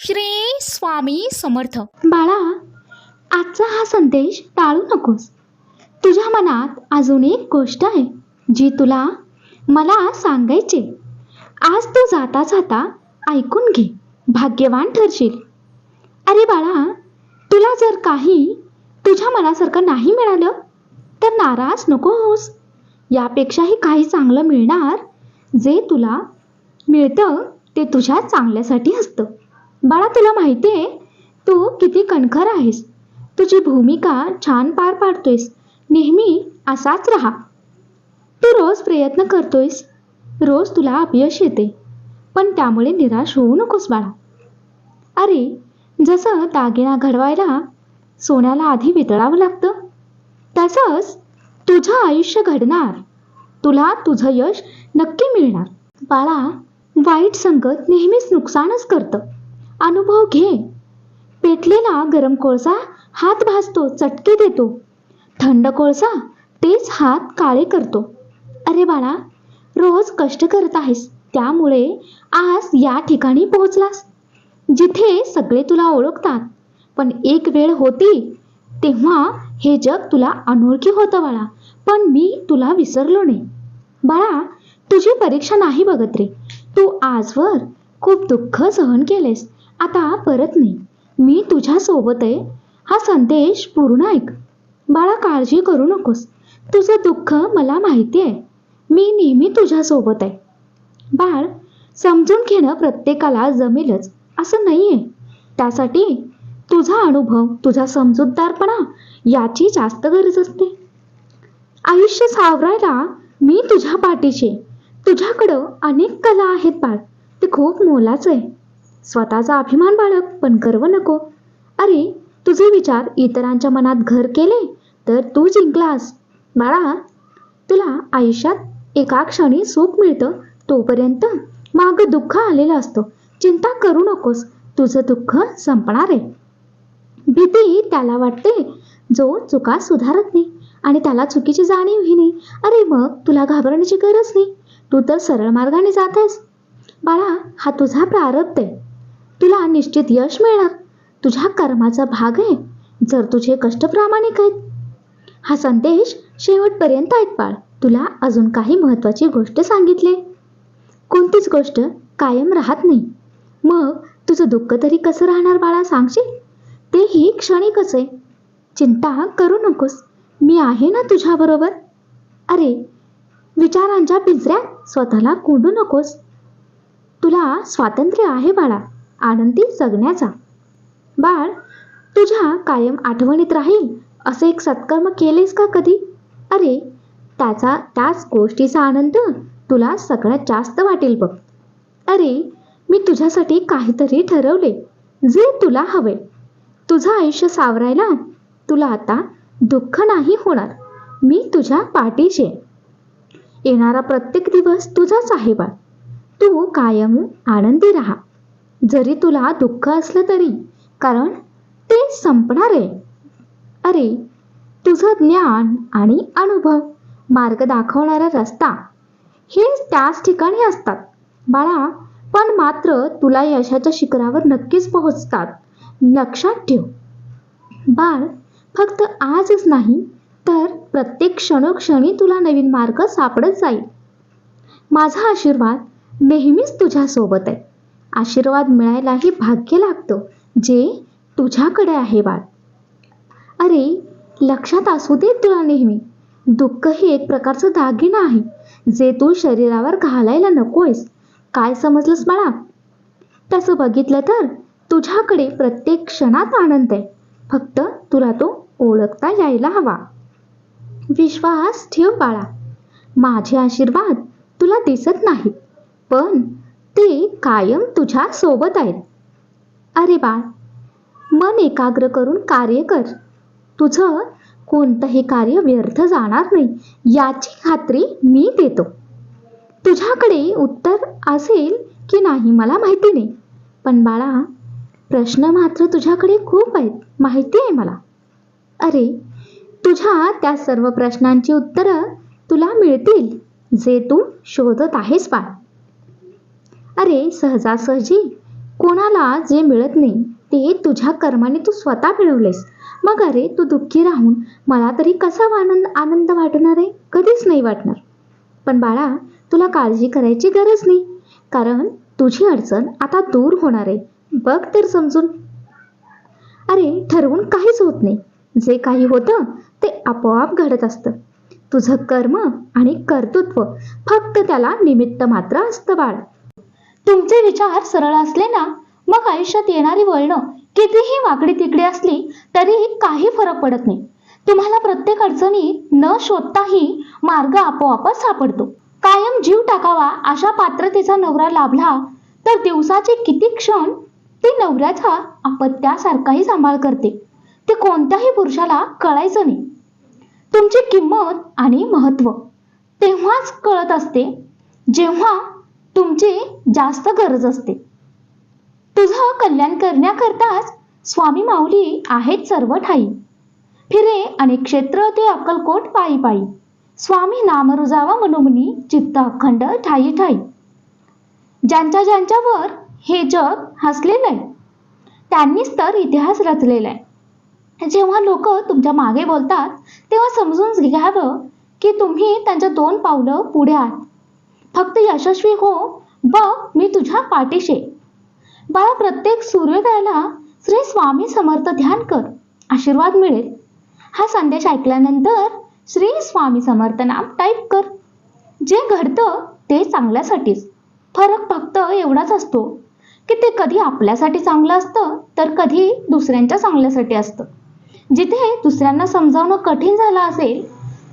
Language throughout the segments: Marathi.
श्री स्वामी समर्थ. बाळा आजचा हा संदेश टाळू नकोस. तुझ्या मनात अजून एक गोष्ट आहे जी तुला मला सांगायची आज तू जाता जाता ऐकून घे भाग्यवान ठरशील. अरे बाळा तुला जर काही तुझ्या मनासारखं नाही मिळालं तर नाराज नको होस यापेक्षाही काही चांगलं मिळणार जे तुला मिळतं ते तुझ्या चांगल्यासाठी असतं. बाळा तुला माहिती आहे तू किती कणखर आहेस. तुझी भूमिका छान पार पाडतोयस. नेहमी असाच राहा. तू रोज प्रयत्न करतोयस. रोज तुला अपयश येते. पण त्यामुळे निराश होऊ नकोस बाळा. अरे जसं दागिना घडवायला सोन्याला आधी वितळावं लागतं तसंच तुझं आयुष्य घडणार. तुला तुझं यश नक्की मिळणार. बाळा वाईट संगत नेहमीच नुकसानच करतं. अनुभव घे. पेटलेला गरम कोळसा हात भाजतो चटके देतो. थंड कोळसा तेच हात काळे करतो. अरे बाळा रोज कष्ट करत आहेस त्यामुळे आज या ठिकाणी पोहोचलास. जिथे सगळे तुला ओळखतात पण एक वेळ होती तेव्हा हे जग तुला अनोळखी होतं बाळा पण मी तुला विसरलो नाही. बाळा तुझी परीक्षा नाही बघत रे. तू आजवर खूप दुःख सहन केलेस. आता परत नाही. मी तुझ्यासोबत आहे. हा संदेश पूर्ण ऐक. बाळा काळजी करू नकोस. तुझं दुःख मला माहिती आहे. मी नेहमी तुझ्यासोबत आहे. बाळ समजून घेणं प्रत्येकाला जमेलच. असं नाही आहे त्यासाठी तुझा अनुभव तुझा समजूतदारपणा याची जास्त गरज असते. आयुष्य सावरायला मी तुझ्या पाठीशी तुझ्याकडं अनेक कला आहेत बाळ. ते खूप मोलाचं आहे. स्वतःचा अभिमान बाळग पण गर्व नको. अरे तुझे विचार इतरांच्या मनात घर केले तर तू जिंकलास. बाळा तुला आयुष्यात एका क्षणी सुख मिळतं तोपर्यंत माग दुःख आलेलं असतं. चिंता करू नकोस तुझं दुःख संपणार आहे. भीती त्याला वाटते जो चुका सुधारत नाही आणि त्याला चुकीची जाणीवही नाही. अरे मग तुला घाबरण्याची गरज नाही. तू तर सरळ मार्गाने जात आहेस. बाळा हा तुझा प्रारब्ध आहे. तुला निश्चित यश मिळणार. तुझ्या कर्माचा भाग आहे जर तुझे कष्ट प्रामाणिक आहेत. हा संदेश शेवटपर्यंत ऐकपाळ तुला अजून काही महत्त्वाची गोष्ट सांगितले. कोणतीच गोष्ट कायम राहत नाही. मग तुझं दुःख तरी कसं राहणार बाळा सांगशील? तेही क्षणिकच आहे. चिंता करू नकोस. मी आहे ना तुझ्याबरोबर? अरे विचारांच्या पिंजऱ्यात स्वतःला कोंडू नकोस. तुला स्वातंत्र्य आहे बाळा. आनंदी जगण्याचा. बाळ तुझ्या कायम आठवणीत राहील असे एक सत्कर्म केलेस का कधी? अरे त्याचा त्याच गोष्टीचा आनंद तुला सगळ्यात जास्त वाटेल बघ. अरे मी तुझ्यासाठी काहीतरी ठरवले जे तुला हवे. तुझं आयुष्य सावरायला तुला आता दुःख नाही होणार. मी तुझ्या पाठीशी येणारा प्रत्येक दिवस तुझाच आहे बाळ. तू कायम आनंदी राहा. जरी तुला दुःख असलं तरी कारण ते संपणार आहे. अरे तुझं ज्ञान आणि अनुभव मार्ग दाखवणारा रस्ता हे त्याच ठिकाणी असतात. बाळा पण मात्र तुला यशाच्या शिखरावर नक्कीच पोहोचतात. लक्षात ठेव. बाळ फक्त आजच नाही तर प्रत्येक क्षणोक्षणी तुला नवीन मार्ग सापडत जाईल. माझा आशीर्वाद नेहमीच तुझ्यासोबत आहे. आशीर्वाद मिळायलाही भाग्य लागतं जे तुझ्याकडे आहे बाळ. अरे लक्षात असू दे तुला नेहमी. दुःख हे एक प्रकारचं दागिना आहे जे तू शरीरावर घालायला नकोयस. काय समजलंस बाळा? तसं बघितलं तर तुझ्याकडे प्रत्येक क्षणात आनंद आहे. फक्त तुला तो ओळखता यायला हवा. विश्वास ठेव बाळा. माझे आशीर्वाद तुला दिसत नाहीत पण ते कायम तुझ्या सोबत आहेत. अरे बाळ मन एकाग्र करून कार्य कर. तुझं कोणतंही कार्य व्यर्थ जाणार नाही याची खात्री मी देतो. तुझ्याकडे उत्तर असेल की नाही मला माहिती नाही. पण बाळा प्रश्न मात्र तुझ्याकडे खूप आहेत माहिती आहे मला. अरे तुझ्या त्या सर्व प्रश्नांची उत्तरं तुला मिळतील जे तू शोधत आहेस बाळ. अरे सहजासहजी. कोणाला जे मिळत नाही ते तुझ्या कर्माने तू स्वतः मिळवलेस. मग अरे तू दुःखी राहून मला तरी कसा आनंद आनंद वाटणार आहे? कधीच नाही वाटणार. पण बाळा तुला काळजी करायची गरज नाही. कारण तुझी अडचण आता दूर होणार आहे. बघ तर समजून. अरे ठरवून काहीच होत नाही. जे काही होतं ते आपोआप घडत असतं. तुझं कर्म आणि कर्तृत्व फक्त त्याला निमित्त मात्र असतं बाळ. तुमचे विचार सरळ असले ना मग आयुष्यात येणारी वळणं कितीही वाकडी तिकडे असली तरीही काही फरक पडत नाही. तुम्हाला प्रत्येक अडचणीत न शोधताही मार्ग आपोआपच सापडतो. कायम जीव टाकावा अशा पात्रतेचा नवरा लाभला तर दिवसाचे किती क्षण ती नवऱ्याचा अपत्यासारखाही सांभाळ करते. ते कोणत्याही पुरुषाला कळायचं नाही. तुमची किंमत आणि महत्त्व तेव्हाच कळत असते जेव्हा तुमची जास्त गरज असते. तुझं कल्याण करण्याकरताच स्वामी माऊली आहेत सर्व ठाई. फिरे आणि क्षेत्र ते अक्कलकोट पायी पायी. स्वामी नाम रुजावा मनोमनी चित्त अखंड ठाई ठाई. ज्यांच्या ज्यांच्यावर हे जग हसलेलं आहे त्यांनीच तर इतिहास रचलेला आहे. जेव्हा लोक तुमच्या मागे बोलतात तेव्हा समजून घ्यावं की तुम्ही त्यांच्या दोन पावलं पुढे आहात. फक्त यशस्वी हो. बघ मी तुझ्या पाठीशी बाळा प्रत्येक सूर्योदयाला श्री स्वामी समर्थ ध्यान कर. आशीर्वाद मिळेल. हा संदेश ऐकल्यानंतर श्री स्वामी समर्थ नाम टाईप कर. जे घडतं ते चांगल्यासाठीच. फरक फक्त एवढाच असतो की ते कधी आपल्यासाठी चांगलं असतं तर कधी दुसऱ्यांच्या चांगल्यासाठी असतं. जिथे दुसऱ्यांना समजावणं कठीण झालं असेल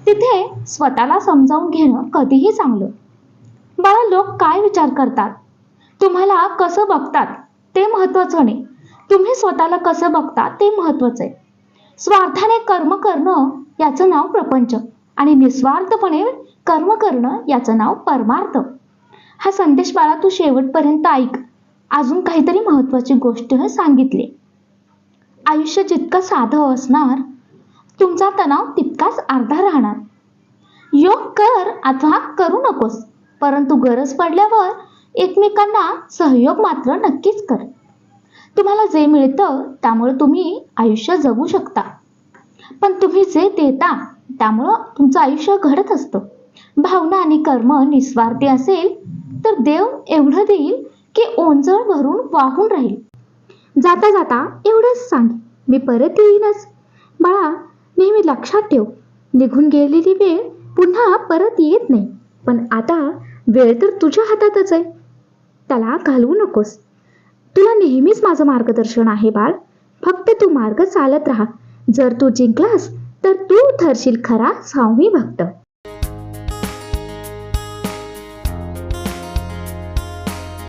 तिथे स्वतःला समजावून घेणं कधीही चांगलं. लोक काय विचार करतात? तुम्हाला कसं बघतात? ते महत्वाचं नाही. तुम्ही स्वतःला कसं बघता ते महत्वाचं आहे. स्वार्थाने कर्म करणं याचं नाव प्रपंच आणि निस्वार्थपणे कर्म करणं याचं नाव परमार्थ. हा संदेश बाळा तू शेवटपर्यंत ऐक. अजून काहीतरी महत्त्वाची गोष्ट सांगितली. आयुष्य जितकं साधं असणार तुमचा तणाव तितकाच अर्धा राहणार. योग कर अथवा करू नकोस. परंतु गरज पडल्यावर एकमेकांना सहयोग मात्र नक्कीच कर. तुम्हाला जे मिळतं त्यामुळे तुम्ही आयुष्य जगू शकता. पण तुम्ही जे देता त्यामुळं तुमचं आयुष्य घडत असतं. भावना आणि कर्म निस्वार्थी असेल तर देव एवढं देईल की ओंजळ भरून वाहून राहील. जाता जाता एवढंच सांग मी परत येईनच. बाळा नेहमी लक्षात ठेव. निघून गेलेली वेळ पुन्हा परत येत नाही. पण आता वेळ तर तुझ्या हातातच आहे. त्याला घालवू नकोस. तुला नेहमीच माझं मार्गदर्शन आहे बाळ. फक्त तू मार्ग चालत राहा. जर तू जिंकलास तर तू ठरशील खरा स्वामी भक्त.